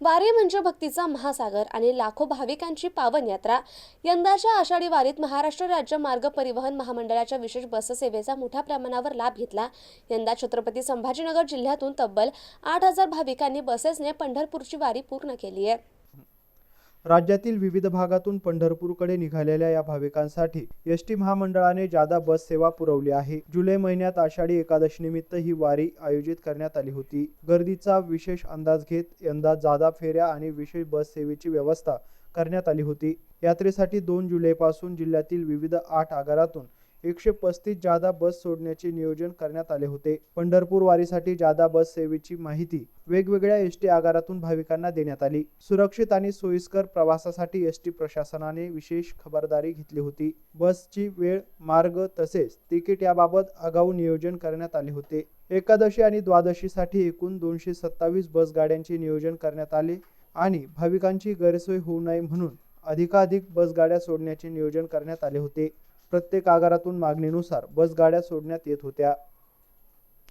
वारी म्हणजे भक्तीचा महासागर आणि लाखो भाविकांची पावन यात्रा. यंदाच्या आषाढी वारीत महाराष्ट्र राज्य मार्ग परिवहन महामंडळाच्या विशेष बससेवेचा मोठ्या प्रमाणावर लाभ घेतला. यंदा छत्रपती संभाजीनगर जिल्ह्यातून तब्बल आठ हजार भाविकांनी बसेसने पंढरपूरची वारी पूर्ण केली आहे. राज्यातील विविध भागातून पंढरपूरकडे निघालेल्या या भाविकांसाठी एस टी महामंडळाने जादा बस सेवा पुरवली आहे. जुलै महिन्यात आषाढी एकादशीनिमित्त ही वारी आयोजित करण्यात आली होती. गर्दीचा विशेष अंदाज घेत यंदा जादा फेऱ्या आणि विशेष बस सेवेची व्यवस्था करण्यात आली होती. यात्रेसाठी दोन जुलैपासून जिल्ह्यातील विविध आठ आगारातून एकशे पस्तीस जादा बस सोडण्याचे नियोजन करण्यात आले होते. पंढरपूर वारीसाठी जादा बस सेवेची माहिती वेगवेगळ्या एस टी आगारातून भाविकांना देण्यात आली. सुरक्षित आणि सोयीस्कर प्रवासासाठी एस टी प्रशासनाने विशेष खबरदारी घेतली होती. बसची वेळ मार्ग तसेच तिकीट याबाबत आगाऊ नियोजन करण्यात आले होते. एकादशी आणि द्वादशीसाठी एकूण दोनशे सत्तावीस बस गाड्यांचे नियोजन करण्यात आले आणि भाविकांची गैरसोय होऊ नये म्हणून अधिकाधिक बसगाड्या सोडण्याचे नियोजन करण्यात आले होते. प्रत्येक आगारातून मागणीनुसार बसगाड्या सोडण्यात येत होत्या.